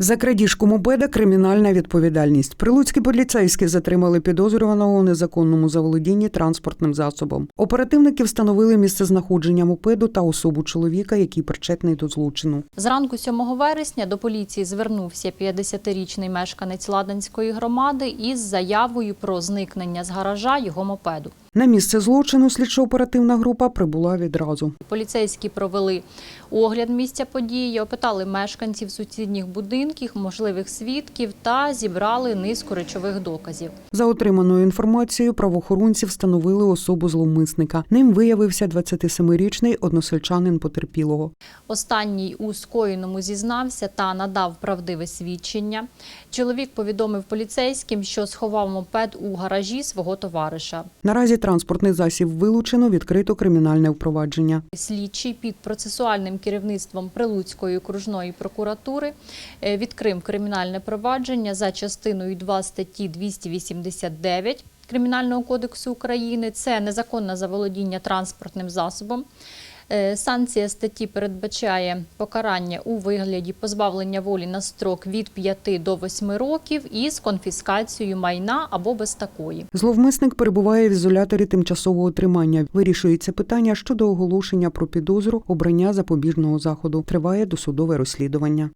За крадіжку мопеда кримінальна відповідальність. Прилуцькі поліцейські затримали підозрюваного у незаконному заволодінні транспортним засобом. Оперативники встановили місце знаходження мопеду та особу чоловіка, який причетний до злочину. Зранку 7 вересня до поліції звернувся 50-річний мешканець Ладанської громади із заявою про зникнення з гаража його мопеду. На місце злочину слідчо-оперативна група прибула відразу. Поліцейські провели огляд місця події, опитали мешканців сусідніх будинків, можливих свідків та зібрали низку речових доказів. За отриманою інформацією, правоохоронці встановили особу зловмисника. Ним виявився 27-річний односельчанин потерпілого. Останній у скоєному зізнався та надав правдиве свідчення. Чоловік повідомив поліцейським, що сховав мопед у гаражі свого товариша. Наразі транспортний засіб вилучено, відкрито кримінальне впровадження. Слідчий під процесуальним керівництвом Прилуцької окружної прокуратури е, відкрив кримінальне провадження за частиною 2 статті 289 Кримінального кодексу України. Це незаконне заволодіння транспортним засобом. Е, Санкція статті передбачає покарання у вигляді позбавлення волі на строк від 5 до 8 років із конфіскацією майна або без такої. Зловмисник перебуває в ізоляторі тимчасового тримання. Вирішується питання щодо оголошення про підозру обрання запобіжного заходу. Триває досудове розслідування.